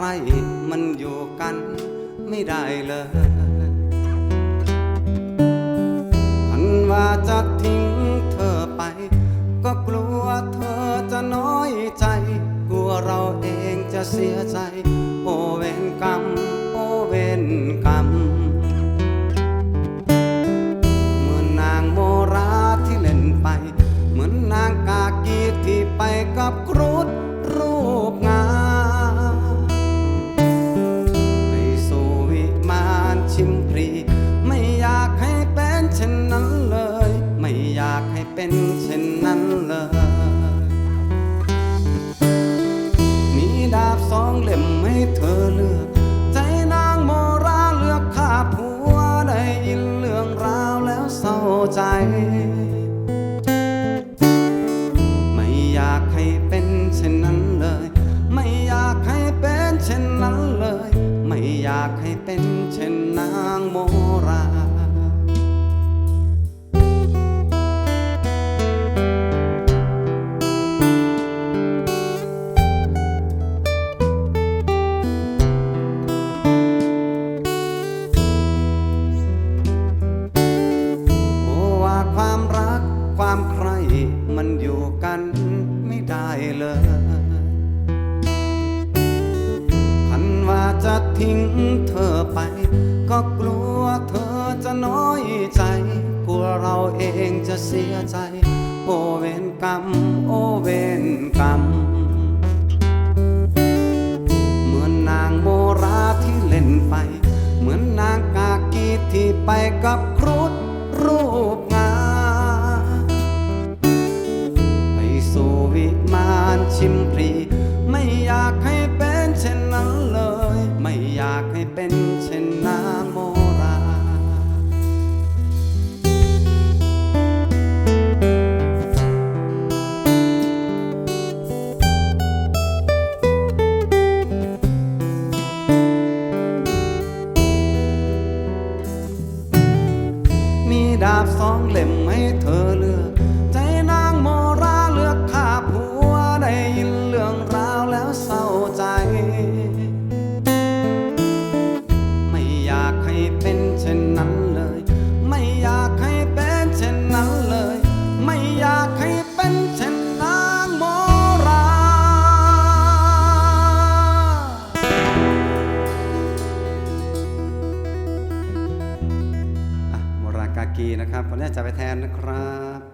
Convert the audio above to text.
มใครมันอยู่กันไม่ได้เลยพันว่าจะทิ้งเธอไป ก็กลัวเธอจะน้อยใจ กลัวเราเองจะเสียใจ โอเวนกรรม โอเวนกรรมเหมือนนางโมราที่เล่นไป เหมือนนางกากีที่ไปกับครุฑ เป็นเช่นนั้นเลย มีดาบสองเล่มให้เธอเลือก ใจนางโมราเลือกข้าผัวได้ยินเรื่องราวแล้วเศร้าใจ ไม่อยากให้เป็นเช่นนั้นเลย ไม่อยากให้เป็นเช่นนั้นเลย ไม่อยากให้เป็นเช่นนางโม อยู่กันไม่ได้เลยพันว่าจะทิ้งเธอไป ก็กลัวเธอจะน้อยใจ กลัวเราเองจะเสียใจ โอเวนกรรม โอเวนกรรม เหมือนนางโมราที่เล่นไป เหมือนนางกากีที่ไปกับครุฑรูป ชิมพรี ไม่อยากให้เป็นเช่นนั้นเลย ไม่อยากให้เป็นเช่นนาโมรามีดาบสองเล่มให้เธอเลือก กากีนะครับวันนี้จะไปแทนนะครับ